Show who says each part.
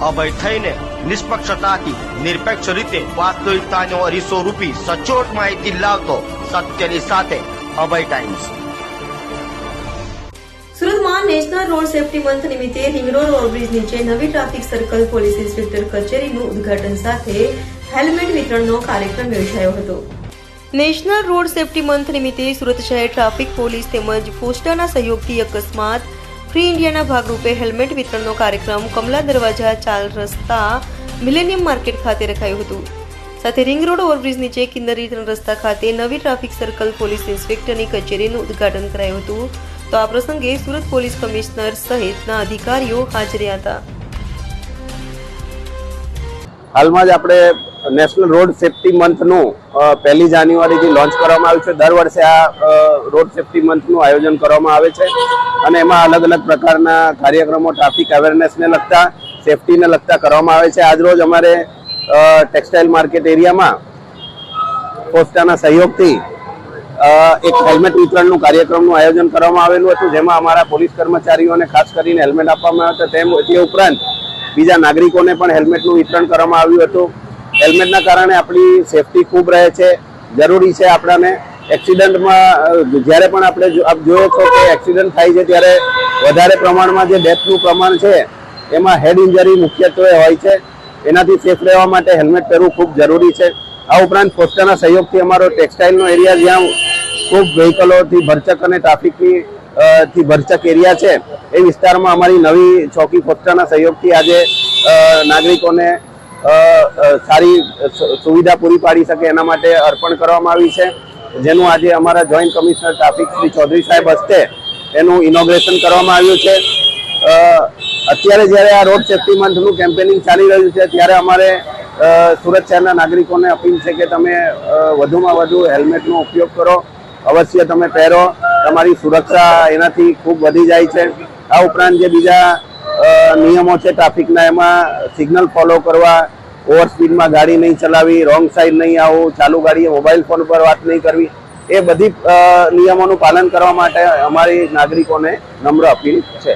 Speaker 1: અભય થઈને નિષ્પક્ષતાથી, નિરપેક્ષ રીતે વાસ્તવિકતાનો અરીસો રૂપી સચોટ માહિતી લાવતો સત્યની સાથે અભય ટાઈમ્સ
Speaker 2: સુરતમાં નેશનલ રોડ સેફટી મંથ નિમિત્તે રિંગ રોડ ઓવરબ્રિજ નીચે નવી ટ્રાફિક સર્કલ પોલીસ ઇન્સ્પેક્ટર કચેરીનું ઉદ્ઘાટન સાથે હેલ્મેટ વિતરણનો કાર્યક્રમ યોજાયો હતો. નેશનલ રોડ સેફટી મંથ નિમિત્તે સુરત શહેર ટ્રાફિક પોલીસ તેમજ પોસ્ટરના સહયોગથી અકસ્માત ફ્રી ઇન્ડિયાના ભાગરૂપે હેલ્મેટ વિતરણનો કાર્યક્રમ કમલા દરવાજા ચાલ રસ્તા મિલેનિયમ માર્કેટ ખાતે રખાયું હતું. સાથે રિંગ રોડ ઓવરબ્રિજ નીચે કિન્નરી રસ્તા ખાતે નવી ટ્રાફિક સર્કલ પોલીસ ઇન્સ્પેક્ટરની કચેરીનું ઉદ્ઘાટન કરાયું હતું. તો આ પ્રસંગે સુરત પોલીસ કમિશનર સહિતના અધિકારીઓ હાજર હતા.
Speaker 3: હાલમાં જ આપણે નેશનલ રોડ સેફટી મંથનું પહેલી જાન્યુઆરીથી લોન્ચ કરવામાં આવ્યું છે. દર વર્ષે આ રોડ સેફટી મંથનું આયોજન કરવામાં આવે છે. અને એમાં અલગ અલગ પ્રકારના કાર્યક્રમો ટ્રાફિક અવેરનેસને લગતા સેફટીને લગતા કરવામાં આવે છે. આજરોજ અમારે ટેક્સટાઇલ માર્કેટ એરિયામાં પોસ્ટાના સહયોગથી એક હેલ્મેટ વિતરણનું કાર્યક્રમનું આયોજન કરવામાં આવેલું હતું, જેમાં અમારા પોલીસ કર્મચારીઓને ખાસ કરીને હેલ્મેટ આપવામાં આવ્યા હતા. તેમ, તે ઉપરાંત બીજા નાગરિકોને પણ હેલ્મેટનું વિતરણ કરવામાં આવ્યું હતું. હેલ્મેટના કારણે આપણી સેફટી ખૂબ રહે છે. જરૂરી છે આપણાને એક્સિડન્ટમાં જ્યારે પણ આપણે આપ જોયો છો કે એક્સિડન્ટ થાય છે ત્યારે વધારે પ્રમાણમાં જે ડેથનું પ્રમાણ છે, એમાં હેડ ઇન્જરી મુખ્યત્વે હોય છે. એનાથી સેફ રહેવા માટે હેલ્મેટ પહેરવું ખૂબ જરૂરી છે. આ ઉપરાંત પોસ્ટાના સહયોગથી અમારો ટેક્સટાઇલનો એરિયા જ્યાં ખૂબ વ્હીકલોથી ભરચક અને ટ્રાફિકની થી ભરચક એરિયા છે, એ વિસ્તારમાં અમારી નવી ચોકી પોસ્ટાના સહયોગથી આજે નાગરિકોને સારી સુવિધા પૂરી પાડી શકે એના માટે અર્પણ કરવામાં આવી છે. જેનું આજે અમારા joint commissioner traffic Shri Chaudhari સાહેબ હસ્તે એનું ઇનોગ્રેશન કરવામાં આવ્યું છે. અત્યારે જ્યારે આ રોડ સેફ્ટી મંથનું કેમ્પેનિંગ ચાલી રહ્યું છે, ત્યારે અમારે સુરત શહેરના નાગરિકોને અપીલ છે કે તમે વધુમાં વધુ હેલ્મેટનો ઉપયોગ કરો. અવશ્ય તમે પહેરો. તમારી સુરક્ષા એનાથી ખૂબ વધી જાય છે. આ ઉપરાંત જે બીજા નિયમો છે ટ્રાફિકના, એમાં સિગ્નલ ફોલો કરવા ઓવર સ્પીડમાં ગાડી નહીં ચલાવવી રોંગ સાઈડ નહીં આવવું ચાલુ ગાડીએ મોબાઈલ ફોન પર વાત નહીં કરવી, એ બધી નિયમોનું પાલન કરવા માટે અમારી નાગરિકોને નમ્ર અપીલ છે.